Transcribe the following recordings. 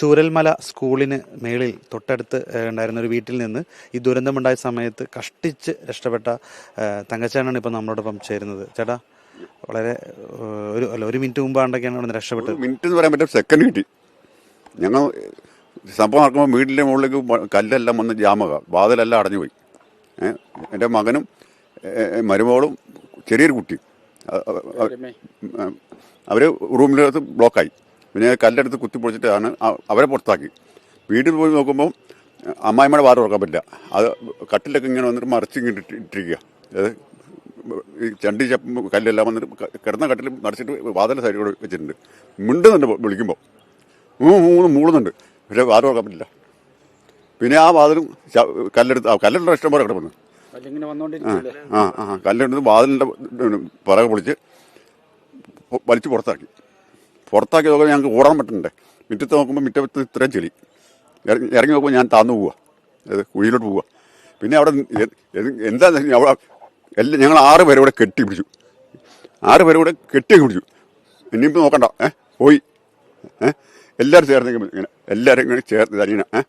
ചൂരൽമല സ്കൂളിന് മേളിൽ തൊട്ടടുത്ത് ഉണ്ടായിരുന്ന ഒരു വീട്ടിൽ നിന്ന് ഈ ദുരന്തമുണ്ടായ സമയത്ത് കഷ്ടിച്ച് രക്ഷപ്പെട്ട ഏഹ്, തങ്കച്ചേട്ടനാണ് ഇപ്പം നമ്മളോടൊപ്പം ചേരുന്നത്. ചേട്ടാ വളരെ ഒരു അല്ല ഒരു മിനിറ്റ് മുമ്പാണ്ടൊക്കെയാണ് അവിടെ നിന്ന് രക്ഷപ്പെട്ടത്. മിനിറ്റ് എന്ന് പറയാൻ പറ്റും സെക്കൻഡ് കിട്ടി. ഞങ്ങൾ സംഭവം നടക്കുമ്പോൾ വീടിന്റെ മുകളിലേക്ക് കല്ലെല്ലാം വന്ന് ജാമക വാതിലെല്ലാം അടഞ്ഞുപോയി. ഏഹ് എന്റെ മകനും മരുമകളും ചെറിയൊരു കുട്ടി. അവർ റൂമിനകത്ത് ബ്ലോക്കായി പിന്നെ കല്ലെടുത്ത് കുത്തിപ്പൊളിച്ചിട്ടാണ് പൊളിച്ചിട്ടാണ് അവരെ പുറത്താക്കി. വീട്ടിൽ പോയി നോക്കുമ്പോൾ അമ്മായിമ്മയുടെ വാർ തുറക്കാൻ പറ്റില്ല. അത് കട്ടിലൊക്കെ ഇങ്ങനെ വന്നിട്ട് മറിച്ച് ഇങ്ങനെ ഇട്ടിരിക്കുക. അതായത് ഈ ചണ്ടി ചപ്പ് കല്ലെല്ലാം വന്നിട്ട് കിടന്ന കട്ടിൽ മറിച്ചിട്ട് വാതിലെ സൈഡിൽ കൂടെ വെച്ചിട്ടുണ്ട്. മിണ്ടുന്നുണ്ട് വിളിക്കുമ്പോൾ മൂന്ന് മൂന്ന് മൂളുന്നുണ്ട്. പക്ഷേ വാർ തുറക്കാൻ പറ്റില്ല. പിന്നെ ആ വാതിലും കല്ലെടുത്ത് ആ കല്ലെടുത്ത ഇഷ്ടം പോലെ കിടക്കുന്നു ആ ആ കല്ലെടുത്ത് വാതിലിന്റെ പിറകെ പൊളിച്ച് വലിച്ചു പുറത്താക്കി. പുറത്താക്കി നോക്കുമ്പോൾ ഞങ്ങൾക്ക് ഓടാൻ പറ്റുന്നുണ്ട്. മുറ്റത്ത് നോക്കുമ്പോൾ മുറ്റത്ത് ഇത്രയും ചെളി. ഇറങ്ങി നോക്കുമ്പോൾ ഞാൻ താന്നു പോവുക അതായത് കുഴിയിലോട്ട് പോവുക പിന്നെ അവിടെ എന്താ അവിടെ എല്ലാം ഞങ്ങൾ ആറ് പേരെ കൂടെ കെട്ടി പിടിച്ചു ആറ് പേരെ കൂടെ കെട്ടി പിടിച്ചു. ഇനിയിപ്പോൾ നോക്കണ്ട. ഏ പോയി. ഏ എല്ലാവരും ചേർന്ന് ഇങ്ങനെ എല്ലാവരും ഇങ്ങനെ ചേർത്ത് അനിയന ഏ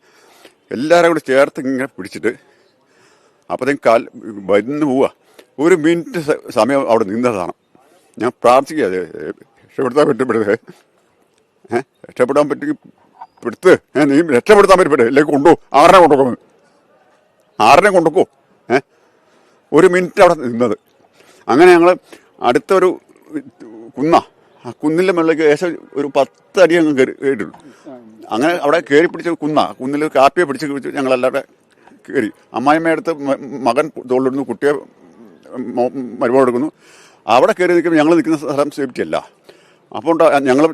എല്ലാവരും കൂടെ ചേർത്ത് ഇങ്ങനെ പിടിച്ചിട്ട് അപ്പോഴത്തേക്കും കാൽ വരുന്നു പോവുക ഒരു മിനിറ്റ് സമയം അവിടെ നിന്നതാണ്. ഞാൻ പ്രാർത്ഥിക്കുക രക്ഷപ്പെടുത്താൻ പറ്റപ്പെടുത്തേ ഏഹ് രക്ഷപ്പെടാൻ പറ്റി പെടുത്ത്. ഏഹ് നീ രക്ഷപ്പെടുത്താൻ പറ്റപ്പെടും ഇല്ലെങ്കിൽ കൊണ്ടു. ആറിനെ കൊണ്ടുപോകുന്നത് ആറിനെ കൊണ്ടുപോകും ഏഹ് ഒരു മിനിറ്റ് അവിടെ നിന്നത്. അങ്ങനെ ഞങ്ങൾ അടുത്തൊരു കുന്ന. ആ കുന്നിന്റെ മുകളിലേക്ക് ഏകദേശം ഒരു പത്ത് അടി അങ്ങ് കയറി കയറിയിട്ടുള്ളൂ. അങ്ങനെ അവിടെ കയറി പിടിച്ച കുന്ന കുന്നിൽ കാപ്പിയെ പിടിച്ച് പിടിച്ച് ഞങ്ങളെല്ലാവരുടെ കയറി. അമ്മായിമ്മയടുത്ത് മകൻ തോളിലിടുന്നു കുട്ടിയെ മരുമോട് എടുക്കുന്നു അവിടെ കയറി നിൽക്കുമ്പോൾ ഞങ്ങൾ നിൽക്കുന്ന സ്ഥലം സേഫ്റ്റി അല്ല. അപ്പോൾ ഞങ്ങൾ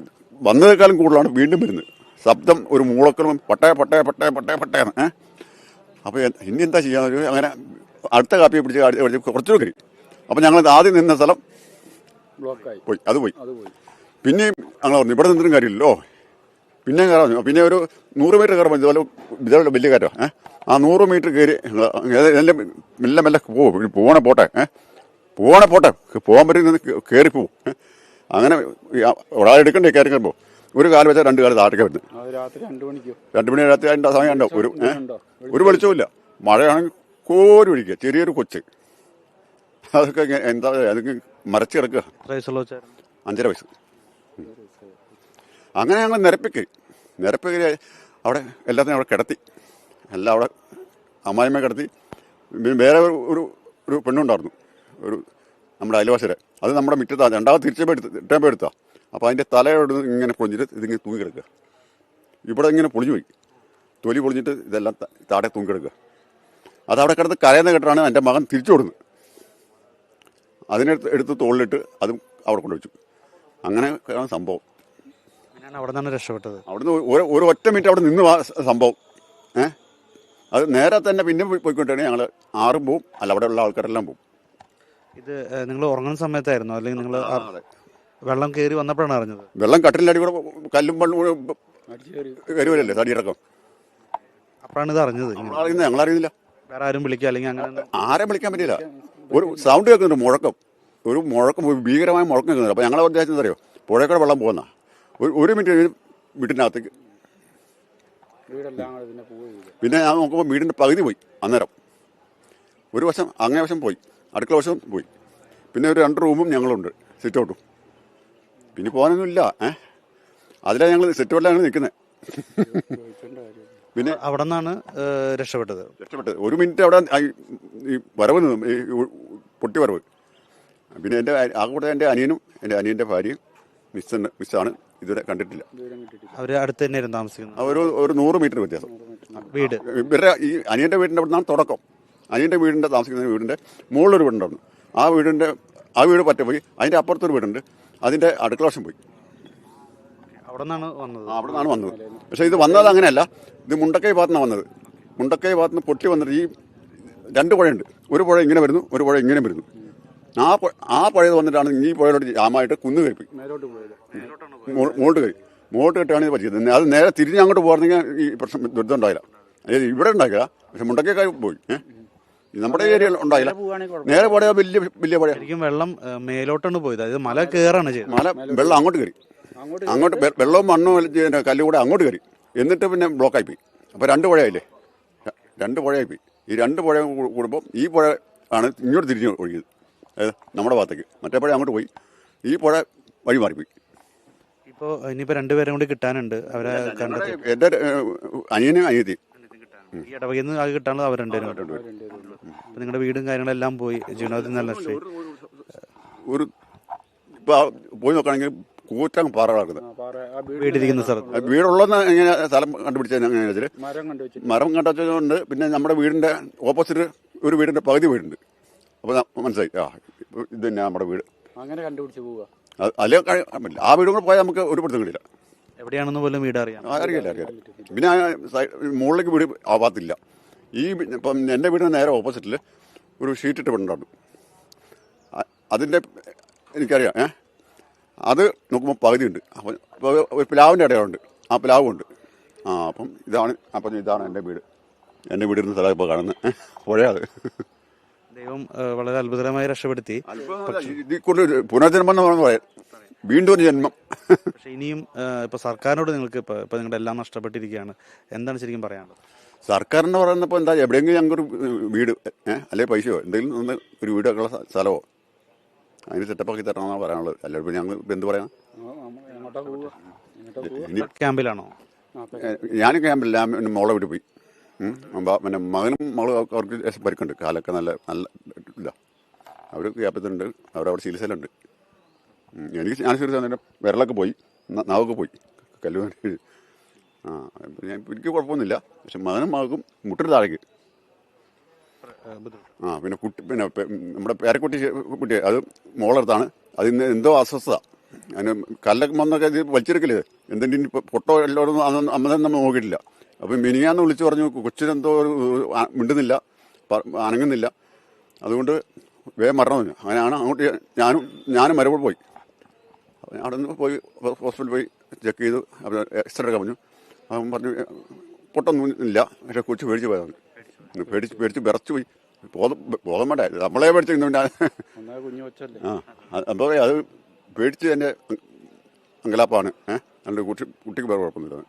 വന്നതേക്കാളും കൂടുതലാണ് വീണ്ടും വരുന്നത്. ശബ്ദം ഒരു മൂളക്കലും പട്ടയ പട്ടയ പട്ടയ പട്ടയ പട്ടയാണ് ഏഹ് അപ്പോൾ ഇനി എന്താ ചെയ്യാൻ ഒരു അങ്ങനെ അടുത്ത കാപ്പിയെ പിടിച്ച് അടുത്ത പിടിച്ച് കുറച്ചുകൂടെ കയറി. അപ്പോൾ ഞങ്ങൾ ആദ്യം നിന്ന സ്ഥലം ബ്ലോക്കായി. പോയി അത് പോയി. പിന്നെയും ഞങ്ങൾ പറഞ്ഞു ഇവിടെ നിന്നിട്ടും കാര്യമില്ലല്ലോ. പിന്നെ കയറാൻ പിന്നെ ഒരു നൂറ് മീറ്റർ കയറുമ്പോൾ ഇതുപോലെ ഇതുപോലെ വലിയ കയറ്റം ഏഹ് ആ നൂറ് മീറ്റർ കയറി നല്ല മെല്ലെ മെല്ലെ പോകും പോകണേ പോട്ടെ ഏഹ് പോകണേ പോട്ടെ പോകാൻ പറ്റുന്ന കയറി പോവും? അങ്ങനെ ഒരാൾ എടുക്കണ്ടേ കയറി കയറുമ്പോൾ ഒരു കാലം വെച്ചാൽ രണ്ട് കാലം താഴേക്ക് വരുന്നത്. രണ്ടു മണിക്കോ? രണ്ട് മണി രാത്രി അതിന്റെ സമയം ഉണ്ടോ? ഒരു? ഒരു വെളിച്ചമില്ല മഴയാണെങ്കിൽ കോരി ഒഴിക്കുക ചെറിയൊരു കൊച്ച്. അതൊക്കെ എന്താ അതൊക്കെ മറച്ചു കിടക്കുക. അഞ്ചര വയസ്സ്. അങ്ങനെ ഞങ്ങൾ നിരപ്പിക്ക്. നിരപ്പിക്ക് അവിടെ എല്ലാത്തിനും അവിടെ കിടത്തി. എല്ലാം അവിടെ അമ്മായിമ്മ കിടത്തി. വേറെ ഒരു- ഒരു ഒരു പെണ്ണുണ്ടായിരുന്നു. ഒരു നമ്മുടെ അയൽവാസിയുടെ. അത് നമ്മുടെ മുറ്റത്താണ് രണ്ടാമത് തിരിച്ചപ്പോൾ എടുത്ത് ഇട്ടപ്പോൾ എടുത്താൽ അപ്പോൾ അതിന്റെ തലയോട് ഇങ്ങനെ പൊളിഞ്ഞിട്ട് ഇതിങ്ങനെ തൂങ്ങി കിടക്കുക ഇവിടെ ഇങ്ങനെ പൊളിഞ്ഞു പോയി. തൊലി പൊളിഞ്ഞിട്ട് ഇതെല്ലാം താടെ തൂങ്ങിക്കിടക്കുക. തൂങ്ങി കിടക്കുക അത് അവിടെ കിടന്ന് കരയുന്ന കേട്ടാണ് എന്റെ മകൻ തിരിച്ചു കൊടുക്കുന്നത് അതിനെടുത്ത് എടുത്ത് തോളിലിട്ട് അതും അവിടെ കൊണ്ടുവച്ചു അങ്ങനെ ആണ് സംഭവം. അവിടെ നിന്നാണ് രക്ഷപ്പെട്ടത്. അവിടുന്ന് ഒരു ഒറ്റ മിനിറ്റ് അവിടെ നിന്ന് സംഭവം. ഏഹ് അത് നേരെ തന്നെ പിന്നെ പോയി- പോയിക്കൊണ്ടാണ് ഞങ്ങൾ ആറും പോവും. അല്ല അവിടെയുള്ള ആൾക്കാരെല്ലാം പോവും. ഇത് നിങ്ങൾ ഉറങ്ങുന്ന സമയത്തായിരുന്നു? അല്ലെങ്കിൽ നിങ്ങൾ വെള്ളം കയറി വന്നപ്പോഴാണ് അറിഞ്ഞത്? വെള്ളം കട്ടിലടി കൂടെ കല്ലും മണ്ണും കൂടെ അടിച്ചു കയറി വരുമല്ലേ തടിയിറക്കം അപ്പോഴാണ് ഇത് അറിഞ്ഞത് ഇങ്ങനെ. നമ്മളറിയുന്ന ഞങ്ങളറിയുന്നില്ല. വേറെ ആരും വിളിക്കുക അല്ലെങ്കിൽ അങ്ങനെ ആരെ വിളിക്കാൻ പറ്റില്ല ഒരു സൗണ്ട് കേൾക്കുന്നുണ്ട് മുഴക്കം. ഒരു മുഴക്കം ഒരു ഭീകരമായ മുഴക്കം കേൾക്കുന്നുണ്ട്. അപ്പോൾ ഞങ്ങളെ ഉദ്ദേശിച്ചത് അറിയോ? പുഴക്കൂടെ വെള്ളം പോകുന്ന. ഒരു ഒരു മിനിറ്റ് വീട്ടിനകത്തേക്ക്. പിന്നെ ഞാൻ നോക്കുമ്പോൾ വീടിന്റെ പകുതി പോയി അന്നേരം. ഒരു വശം അങ്ങേ വശം പോയി. അടുക്കള വശം പോയി. പിന്നെ ഒരു രണ്ട് റൂമും ഞങ്ങളുണ്ട്. സിറ്റ് ഔട്ടും പിന്നെ പോകാനൊന്നുമില്ല. ഏ? അതിലാണ് ഞങ്ങൾ സിറ്റ് ഔട്ടിലാണ് നിൽക്കുന്നത് പിന്നെ അവിടെ നിന്നാണ് രക്ഷപ്പെട്ടത്? രക്ഷപ്പെട്ടത്. ഒരു മിനിറ്റ് അവിടെ ഈ വരവ് നിന്നും. ഈ പൊട്ടി വരവ്. പിന്നെ എന്റെ ആ കൂടെ എന്റെ അനിയനും എന്റെ അനിയന്റെ ഭാര്യയും മിസ് മിസ്സാണ് ഇതുവരെ കണ്ടിട്ടില്ല. അവർ അടുത്ത് തന്നെയായിരുന്നു താമസിക്കുന്നത്? ഒരു ഒരു നൂറ് മീറ്റർ വ്യത്യാസം. വീട്? ഇവരുടെ ഈ അനിയന്റെ വീടിന്റെ അവിടെ നിന്നാണ് തുടക്കം. അനിയന്റെ വീടിന്റെ താമസിക്കുന്ന വീടിന്റെ മുകളിലൊരു വീടുണ്ടായിരുന്നു. ആ വീടിന്റെ ആ വീട് പറ്റ പോയി അതിന്റെ അപ്പുറത്തൊരു വീടുണ്ട്. അതിന്റെ അടുക്കള വശം പോയി. അവിടെ നിന്നാണ് വന്നത്? അവിടെ നിന്നാണ് വന്നത്. പക്ഷേ ഇത് വന്നത് അങ്ങനെയല്ല. ഇത് മുണ്ടക്കൈ ഭാഗത്തുനിന്ന് വന്നത്. മുണ്ടക്കൈ ഭാഗത്തുനിന്ന് പൊട്ടി വന്നിട്ട് ഈ രണ്ട് പുഴയുണ്ട്. ഒരു പുഴ ഇങ്ങനെ വരുന്നു ഒരു പുഴ ഇങ്ങനെ വരുന്നു. ആ ആ പുഴയത് വന്നിട്ടാണ് ഈ പുഴയിലോട്ട് ജാമായിട്ട് കുന്നു കയറി മുകളിലോട്ട് കയറി. മുകളിലോട്ട് കെട്ടാണ് ഇത് പറ്റിയത്. അത് നേരെ തിരിഞ്ഞ് അങ്ങോട്ട് പോകാറുണ്ടെങ്കിൽ ഈ പ്രശ്നം ദുരിതം ഉണ്ടായില്ല. അതായത് ഇവിടെ ഉണ്ടാക്കില്ല പക്ഷെ മുണ്ടക്കൈക്കാർ പോയി. ഏഹ് നമ്മുടെ ഏരിയ ഉണ്ടായില്ല. നേരെ പോടയോ വലിയ വലിയ പുഴ ശരിക്കും വെള്ളം മേലോട്ടാണ് പോയത്. അതായത് മല കയറാണ് ചെയ്തത്. മല വെള്ളം അങ്ങോട്ട് കയറി. അങ്ങോട്ട് വെള്ളവും മണ്ണും കല്ലുകൂടെ കൂടെ അങ്ങോട്ട് കയറി. എന്നിട്ട് പിന്നെ ബ്ലോക്കായി പോയി അപ്പോൾ രണ്ട് പുഴയല്ലേ രണ്ട് പുഴയായി പോയി ഈ രണ്ട് പുഴ കൂടുമ്പോൾ ഈ പുഴ ആണ് ഇങ്ങോട്ട് തിരിഞ്ഞ് ഒഴുകിയത്. അതായത് നമ്മുടെ ഭാഗത്തേക്ക്. മറ്റേ പുഴ അങ്ങോട്ട് പോയി. ഈ പുഴ വഴി മാറിപ്പോയി. ഇപ്പോൾ ഇനിയിപ്പോൾ രണ്ടുപേരും കൂടി കിട്ടാനുണ്ട്. അവരെ എന്റെ അനിയനും അനിയത്തി ഈ ഇടവകയിൽ നിന്ന് ആകെ കിട്ടാനുള്ളത് അവർ രണ്ടുപേരും. അപ്പോൾ നിങ്ങളുടെ വീടും കാര്യങ്ങളെല്ലാം പോയി. ജീർണോദ്യം നല്ല നഷ്ടമായി ഒരു ഇപ്പോൾ പോയി നോക്കുകയാണെങ്കിൽ കൂറ്റം പാറ കിടക്കുന്നത് ആ പാറ. ആ വീട് വീടിരിക്കുന്ന സ്ഥലത്ത്. വീടുള്ളതെന്ന് എങ്ങനെ സ്ഥലം കണ്ടുപിടിച്ചത് എങ്ങനെയാണെന്ന് വെച്ചാൽ മരം കണ്ടു വെച്ചിട്ട് മരം കണ്ടതുകൊണ്ട് പിന്നെ നമ്മുടെ വീടിന്റെ ഓപ്പോസിറ്റ് ഒരു വീടിന്റെ പകുതി വീടുണ്ട്. അപ്പോൾ മനസ്സിലായി. ആ ഇത് തന്നെ നമ്മുടെ വീട്. അങ്ങനെ കണ്ടുപിടിച്ച് പോവുക പറ്റില്ല. ആ വീടും കൂടെ പോയാൽ നമുക്ക് ഒരു പിടുത്തം കിട്ടില്ല. എവിടെയാണെന്ന് പോലും വീട് അറിയാം. ആ, അറിയില്ല അറിയില്ല. പിന്നെ മുകളിലേക്ക് വീട് ആവാത്തില്ല. ഈ ഇപ്പം എന്റെ വീടിന് നേരെ ഓപ്പോസിറ്റിൽ ഒരു ഷീറ്റ് ഇട്ട് വീടുണ്ടായിരുന്നു അതിന്റെ എനിക്കറിയാം ഏ? അത് നോക്കുമ്പോൾ പകുതിയുണ്ട്. അപ്പം ഇപ്പോൾ ഒരു പ്ലാവിന്റെ ഇടയുണ്ട്. ആ പ്ലാവും ഉണ്ട് ആ അപ്പം ഇതാണ് അപ്പം ഇതാണ് എന്റെ വീട്. എന്റെ വീടിരുന്ന സ്ഥലം ഇപ്പോൾ കാണുന്നത്. പുഴയാത് ദൈവം വളരെ അത്ഭുതകരമായി രക്ഷപ്പെടുത്തി. ഇതിൽ കൊണ്ട് പുനർജന്മം എന്ന് പറയുന്നത് പറയാം. വീണ്ടും ഒരു ജന്മം. പക്ഷേ ഇനിയും ഇപ്പോൾ സർക്കാരിനോട് നിങ്ങൾക്ക് ഇപ്പോൾ ഇപ്പോൾ നിങ്ങളുടെ എല്ലാം നഷ്ടപ്പെട്ടിരിക്കുകയാണ്. എന്താണ് ശരിക്കും പറയാനുള്ളത്? സർക്കാരെന്ന് പറയുന്നപ്പോൾ എന്താ എവിടെയെങ്കിലും ഞങ്ങൾക്കൊരു വീട് ഏഹ് അല്ലെ പൈസയോ എന്തെങ്കിലും ഒന്ന് ഒരു വീടൊക്കെയുള്ള ഉള്ള സ്ഥലമോ? അതിന് സെറ്റപ്പാക്കി തരണമെന്നാണ് പറയാനുള്ളത്. അല്ലെങ്കിൽ പിന്നെ ഞങ്ങൾ ഇപ്പം എന്ത് പറയാം ക്യാമ്പിലാണോ? ഞാൻ ക്യാമ്പില്ല ഞാൻ പിന്നെ മോളെ വീട്ടിൽ പോയി. പിന്നെ മകനും മകളും അവർക്ക് ലേശം പരിക്കുണ്ട്. കാലൊക്കെ നല്ല നല്ല ഇല്ല അവർ ക്യാപ്പത്തുണ്ട് അവരവിടെ ചികിത്സയിലുണ്ട്. എനിക്ക് ഞാൻ ചികിത്സ വിരലൊക്കെ പോയി. നാവൊക്കെ പോയി. കല്ലു ആ ഞാൻ എനിക്ക് കുഴപ്പമൊന്നുമില്ല. പക്ഷെ മകനും മകൾക്കും മുട്ടിന് താഴേക്ക്. ആ പിന്നെ കുട്ടി പിന്നെ നമ്മുടെ പേരക്കുട്ടി കുട്ടി അത് മോളടുത്താണ്. അതിന് എന്തോ അസ്വസ്ഥത. അതിന് കല്ലൊക്കെ വന്നൊക്കെ ഇത് വലിച്ചെടുക്കല്ലേ ഇപ്പൊ പൊട്ടോ എല്ലാവരും അമ്മ നമ്മൾ നോക്കിയിട്ടില്ല. അപ്പം മിനിയാന്ന് വിളിച്ചു പറഞ്ഞു കൊച്ചിനെന്തോ ഒരു മിണ്ടുന്നില്ല അനങ്ങുന്നില്ല. അതുകൊണ്ട് വേ മരണം അങ്ങനെയാണ് അങ്ങോട്ട് ഞാനും ഞാനും മരപ്പോൾ പോയി. അവിടെ നിന്ന് പോയി ഹോസ്പിറ്റലിൽ പോയി ചെക്ക് ചെയ്തു. എക്സ്റേ എടുക്കാൻ പറഞ്ഞു. അവൻ പറഞ്ഞു പൊട്ടൊന്നും ഇല്ല. പക്ഷെ കൊച്ചു പേടിച്ച് പോയതാണ്. പേടിച്ച് പേടിച്ച് വിറച്ചു പോയി. ബോധം ബോധം വേണ്ട. നമ്മളെ പേടിച്ച് പിന്നെ ഒന്നേ കുഞ്ഞു വെച്ചല്ലേ ആ പറയുക അത് പേടിച്ച് എന്റെ അങ്കലാപ്പാണ്. ഏഹ് നല്ല കുട്ടി കുട്ടിക്ക് വേറെ കുഴപ്പമൊന്നുമില്ല